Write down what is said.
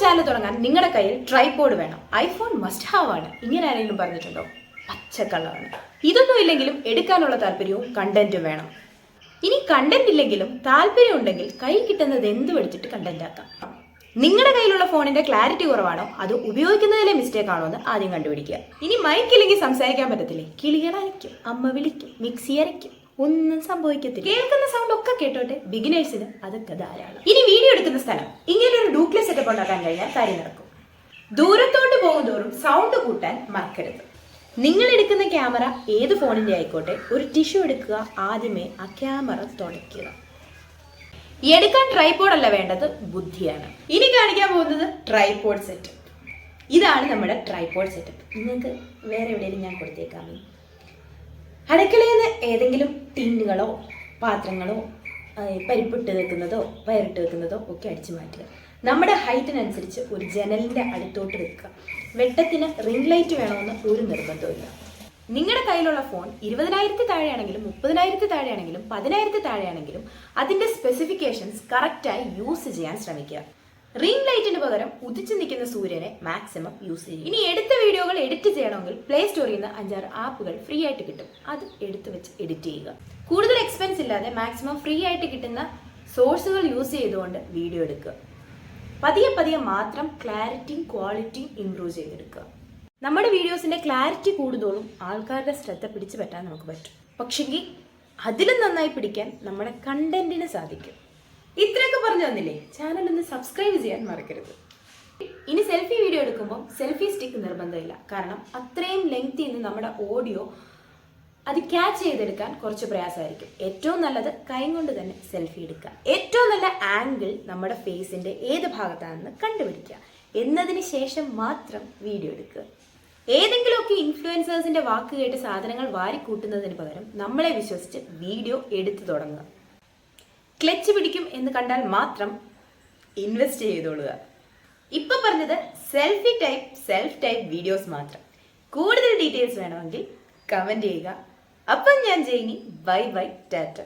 Channel തുടങ്ങാൻ നിങ്ങളുടെ കയ്യിൽ ട്രൈപോഡ് വേണം. ഐഫോൺ മസ്റ്റ് ഹാവ് ആണ്. ഇങ്ങനെ ആരെങ്കിലും പറഞ്ഞിട്ടുണ്ടോ? പച്ചക്കള്ളമാണ് ഇതൊന്നും ഇല്ലെങ്കിലും എടുക്കാനുള്ള താല്പര്യവും കണ്ടന്റും വേണം. ഇനി കണ്ടന്റ് ഇല്ലെങ്കിലും താല്പര്യം ഉണ്ടെങ്കിൽ കൈ കിട്ടുന്നത് എന്തും എടുത്തിട്ട് കണ്ടന്റ് ആക്കാം. നിങ്ങളുടെ കയ്യിലുള്ള ഫോണിന്റെ ക്ലാരിറ്റി കുറവാണോ? അത് ഉപയോഗിക്കുന്നതിലെ മിസ്റ്റേക്ക് ആണോ എന്ന് ആദ്യം കണ്ടുപിടിക്കുക. ഇനി മൈക്കില്ലെങ്കിൽ സംസാരിക്കാൻ പറ്റത്തില്ലേ? കിളികളായിരിക്കും അമ്മ വിളിക്കും മിക്സി അരയ്ക്കും ഒന്നും സംഭവിക്കത്തില്ല. കേൾക്കുന്ന സൗണ്ട് ഒക്കെ കേട്ടോട്ടെ? ബിഗിനേഴ്സിന് അതൊക്കെ ധാരാളം. ഇനി വീഡിയോ എടുക്കുന്ന സ്ഥലം. ഇങ്ങനെ ഒരു ഡൂപ്ലേ സെറ്റപ്പ് ഉണ്ടാക്കാൻ കഴിഞ്ഞാൽ കാര്യം നടക്കും. ദൂരത്തോട്ട് പോകും തോറും സൗണ്ട് കൂട്ടാൻ മറക്കരുത്. നിങ്ങൾ എടുക്കുന്ന ക്യാമറ ഏത് ഫോണിന്റെ ആയിക്കോട്ടെ ഒരു ടിഷ്യൂ എടുക്കുക ആദ്യമേ ആ ക്യാമറ തുടയ്ക്കുക. എടുക്കാൻ ട്രൈപോഡ് അല്ല വേണ്ടത് ബുദ്ധിയാണ്. ഇനി കാണിക്കാൻ പോകുന്നത് ട്രൈപോഡ് സെറ്റ് ഇതാണ് നമ്മുടെ ട്രൈപോഡ് സെറ്റപ്പ് നിങ്ങൾക്ക് വേറെ എവിടെയെങ്കിലും ഞാൻ കൊടുത്തേക്കാം അടുക്കളയിൽ നിന്ന് ഏതെങ്കിലും ടിന്നുകളോ പാത്രങ്ങളോ പരിപ്പിട്ട് വെക്കുന്നതോ പയറിട്ട് വെക്കുന്നതോ ഒക്കെ അടിച്ചു മാറ്റുക. നമ്മുടെ ഹൈറ്റിനനുസരിച്ച് ഒരു ജനലിന്റെ അടുത്തോട്ട് വെക്കുക. വെട്ടത്തിന് റിംഗ് ലൈറ്റ് വേണമെന്ന് ഒരു നിർബന്ധമില്ല നിങ്ങളുടെ കയ്യിലുള്ള ഫോൺ ഇരുപതിനായിരത്തി താഴെയാണെങ്കിലും മുപ്പതിനായിരത്തി താഴെയാണെങ്കിലും പതിനായിരത്തി താഴെയാണെങ്കിലും അതിന്റെ സ്പെസിഫിക്കേഷൻസ് കറക്റ്റായി യൂസ് ചെയ്യാൻ ശ്രമിക്കുക. റിംഗ് ലൈറ്റിന് പകരം ഉദിച്ചു നിൽക്കുന്ന സൂര്യനെ മാക്സിമം യൂസ് ചെയ്യും ഇനി എടുത്ത വീഡിയോകൾ എഡിറ്റ് ചെയ്യണമെങ്കിൽ പ്ലേ സ്റ്റോറിൽ നിന്ന് അഞ്ചാറ് ആപ്പുകൾ ഫ്രീ ആയിട്ട് കിട്ടും. അത് എടുത്തു വെച്ച് എഡിറ്റ് ചെയ്യുക. കൂടുതൽ എക്സ്പെൻസ് ഇല്ലാതെ മാക്സിമം ഫ്രീ ആയിട്ട് കിട്ടുന്ന സോഴ്സുകൾ യൂസ് ചെയ്തുകൊണ്ട് വീഡിയോ എടുക്കുക. പതിയെ പതിയെ മാത്രം ക്ലാരിറ്റിയും ക്വാളിറ്റിയും ഇംപ്രൂവ് ചെയ്തെടുക്കുക. നമ്മുടെ വീഡിയോസിന്റെ ക്ലാരിറ്റി കൂടുതലും ആൾക്കാരുടെ ശ്രദ്ധ പിടിച്ചു പറ്റാൻ നമുക്ക് പറ്റും. പക്ഷെങ്കിൽ അതിലും നന്നായി പിടിക്കാൻ നമ്മുടെ കണ്ടന്റിന് സാധിക്കും. ഇത്രയൊക്കെ പറഞ്ഞു തന്നില്ലേ? ചാനൽ ഒന്ന് സബ്സ്ക്രൈബ് ചെയ്യാൻ മറക്കരുത്. ഇനി സെൽഫി വീഡിയോ എടുക്കുമ്പോൾ സെൽഫി സ്റ്റിക്ക് നിർബന്ധമില്ല. കാരണം അത്രയും ലെങ്തി നിന്ന് നമ്മുടെ ഓഡിയോ അത് ക്യാച്ച് ചെയ്തെടുക്കാൻ കുറച്ച് പ്രയാസമായിരിക്കും. ഏറ്റവും നല്ലത് കൈ കൊണ്ട് തന്നെ സെൽഫി എടുക്കുക. ഏറ്റവും നല്ല ആംഗിൾ നമ്മുടെ ഫേസിന്റെ ഏത് ഭാഗത്താണെന്ന് കണ്ടുപിടിക്കുക. എന്നതിന് ശേഷം മാത്രം വീഡിയോ എടുക്കുക. ഏതെങ്കിലുമൊക്കെ ഇൻഫ്ലുവൻസേഴ്സിന്റെ വാക്ക് കേട്ട് സാധനങ്ങൾ വാരിക്കൂട്ടുന്നതിന് പകരം നമ്മളെ വിശ്വസിച്ച് വീഡിയോ എടുത്തു തുടങ്ങുക. ക്ലച്ച് പിടിക്കും എന്ന് കണ്ടാൽ മാത്രം ഇൻവെസ്റ്റ് ചെയ്തോളുക. ഇപ്പൊ പറഞ്ഞത് selfie type self type videos മാത്രം. കൂടുതൽ ഡീറ്റെയിൽസ് വേണമെങ്കിൽ കമന്റ് ചെയ്യുക. അപ്പം ഞാൻ ജെയിനി ബൈ ബൈ ടാറ്റ.